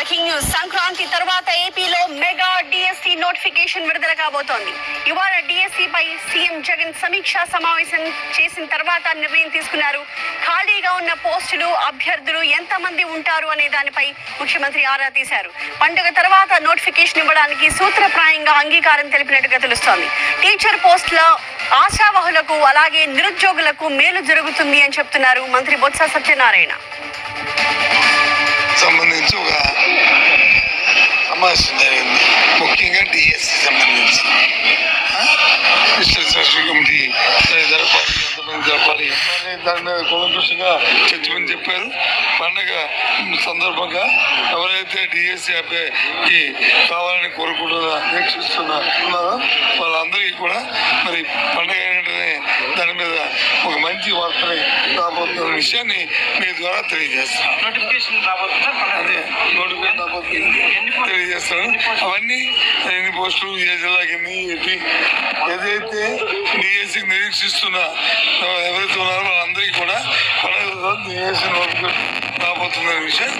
Breaking news. Sankranti తర్వాత ఏపీలో mega DSC notification విడుదల కాబోతోంది. ఇవాళ డిఎస్సిపై సీఎం జగన్ సమీక్ష సమావేశం చేసిన తర్వాత నిర్ణయం తీసుకున్నారు. ఖాళీగా ఉన్న పోస్టులు అభ్యర్థులు ఎంతమంది ఉంటారు అనే దానిపై ముఖ్యమంత్రి ఆరా తీశారు. పండుగ తర్వాత నోటిఫికేషన్ ఇవ్వడానికి సూత్రప్రాయంగా అంగీకారం తెలిపినట్టుగా తెలుస్తోంది. టీచర్ పోస్టుల ఆశావహులకు అలాగే నిరుద్యోగులకు మేలు జరుగుతుంది అని చెప్తున్నారు మంత్రి బొత్స సత్యనారాయణ. సంబంధించి ఒక సమావేశం జరిగింది ముఖ్యంగా డిఎస్సి సంబంధించి. డిస్ట్రిక్ట్ కమిటీ జరపాలి ఎంతమంది జరపాలి దాని మీద కూలంకషంగా చర్చమని చెప్పారు. పండగ సందర్భంగా ఎవరైతే డిఎస్సి అబ్బాయికి కావాలని కోరుకుంటున్నా నిరీక్షిస్తున్నా ఉన్నారో వాళ్ళందరికీ కూడా మరి పండగ అయినట్టునే దాని మీద ఒక మంచి వార్తని రాబోతున్న విషయాన్ని మీ ద్వారా తెలియజేస్తాను నోటిఫికేషన్ తెలియజేస్తాను. అవన్నీ ఎన్ని పోస్టులు ఏ జిల్లాకి ఎన్ని ఏంటి ఏదైతే డిఎస్సి నిరీక్షిస్తున్న ఎవరైతే ఉన్నారో వాళ్ళందరికీ కూడా డిఎస్సి నోటిఫికేషన్ రాబోతుందనే విషయం.